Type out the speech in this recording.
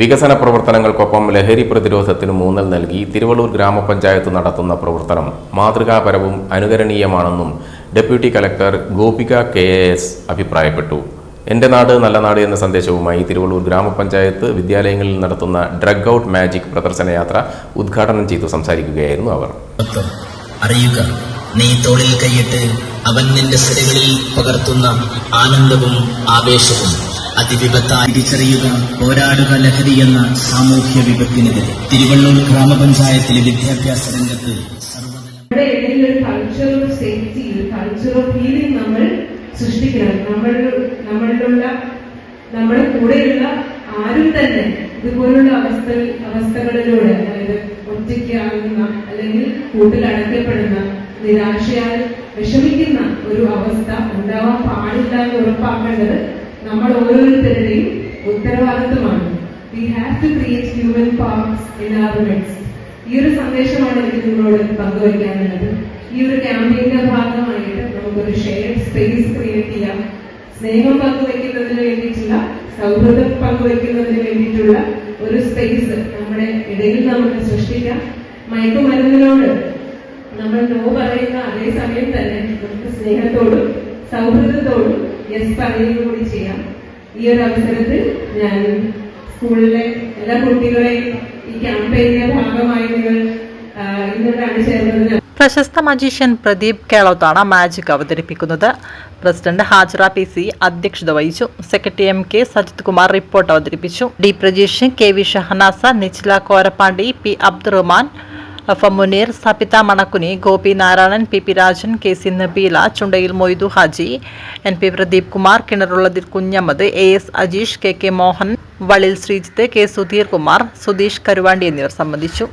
വികസന പ്രവർത്തനങ്ങൾക്കൊപ്പം ലഹരി പ്രതിരോധത്തിന് മൂന്നൽ നൽകി തിരുവള്ളൂർ ഗ്രാമപഞ്ചായത്ത് നടത്തുന്ന പ്രവർത്തനം മാതൃകാപരവും അനുകരണീയമാണെന്നും deputy collector Gopika K S അഭിപ്രായപ്പെട്ടു. എന്റെ നാട് നല്ല നാട് എന്ന സന്ദേശവുമായി തിരുവള്ളൂർ ഗ്രാമപഞ്ചായത്ത് വിദ്യാലയങ്ങളിൽ നടത്തുന്ന ഡ്രഗ് ഔട്ട് മാജിക് പ്രദർശന യാത്ര ഉദ്ഘാടനം ചെയ്തു സംസാരിക്കുകയായിരുന്നു അവർ. അറിയുക നീ തോളിൽ കൈയിട്ട് അവൻ നിന്റെ പകർത്തുന്ന ആനന്ദവും ആവേശവും. അതിവിപത്തായി തിരിച്ചറിയുക പോരാടുക ലഹരി എന്ന സാമൂഹ്യ വിപത്തിനെതിരെ. തിരുവള്ളൂർ ഗ്രാമപഞ്ചായത്തിലെ വിദ്യാഭ്യാസ രംഗത്ത് culture of safety culture of healing നമ്മൾ സൃഷ്ടിക്കണം. നമ്മൾ നമ്മളിലുള്ള നമ്മുടെ കൂടെയുള്ള ആരും തന്നെ ഇതുപോലുള്ള അവസ്ഥ അവസ്ഥകളിലൂടെ അതായത് ഒറ്റയ്ക്കാകുന്ന അല്ലെങ്കിൽ കൂട്ടിൽ അടയ്ക്കപ്പെടുന്ന നിരാശയാൽ വിഷമിക്കുന്ന ഒരു അവസ്ഥ ഉണ്ടാവാൻ പാടില്ല എന്ന് ഉറപ്പാക്കേണ്ടത് നമ്മൾ ഓരോരുത്തരുടെയും ഉത്തരവാദിത്വമാണ്. We have to create human parks in our meds ഈ ഒരു സന്ദേശമാണ് എനിക്ക് നിങ്ങളോട് പങ്കുവയ്ക്കാനുള്ളത്. ഈ ഒരു ക്യാമ്പയിന്റെ ഭാഗമായിട്ട് നമുക്കൊരു ഷെയർ സ്പേസ് ക്രിയേറ്റ് ചെയ്യാം. സ്നേഹം പങ്കുവയ്ക്കുന്നതിന് വേണ്ടിയിട്ടുള്ള സൗഹൃദം പങ്കുവയ്ക്കുന്നതിന് വേണ്ടിയിട്ടുള്ള ഒരു സ്പേസ് നമ്മുടെ ഇടയിൽ നമുക്ക് സൃഷ്ടിക്കാം. മയക്കുമരുന്നിനോട് നമ്മൾ നോ പറയുന്ന അതേ സമയം തന്നെ നമുക്ക് സ്നേഹത്തോടും സൗഹൃദത്തോടും യെസ് പറയുകയും കൂടി ചെയ്യാം. ഈ ഒരു അവസരത്തിൽ ഞാൻ സ്കൂളിലെ എല്ലാ കുട്ടികളെയും ഈ ക്യാമ്പയിന്റെ ഭാഗമായി നിങ്ങൾ ഇന്നിവിടെ അണിചേർന്നതിന് പ്രശസ്ത മജീഷ്യൻ പ്രദീപ് കേളോത്താണ് മാജിക് അവതരിപ്പിക്കുന്നത്. പ്രസിഡന്റ് ഹാജറ പി സി അധ്യക്ഷത വഹിച്ചു. Secretary M K Sajith Kumar report അവതരിപ്പിച്ചു. D Prajeesh K V Shahanasa Nichila Korappandi P Abdurahman F M Muneer Sapitha Manakkuni Gopi Narayanan P P Rajan K C Nabeela Chundayil Moythu Haji N P Pradeep Kumar Kinarullathil Kunhammad A S Ajeesh K K Mohan Valil Sreejith K Sudheer Kumar Sudheesh Karuvandi എന്നിവർ സംബന്ധിച്ചു.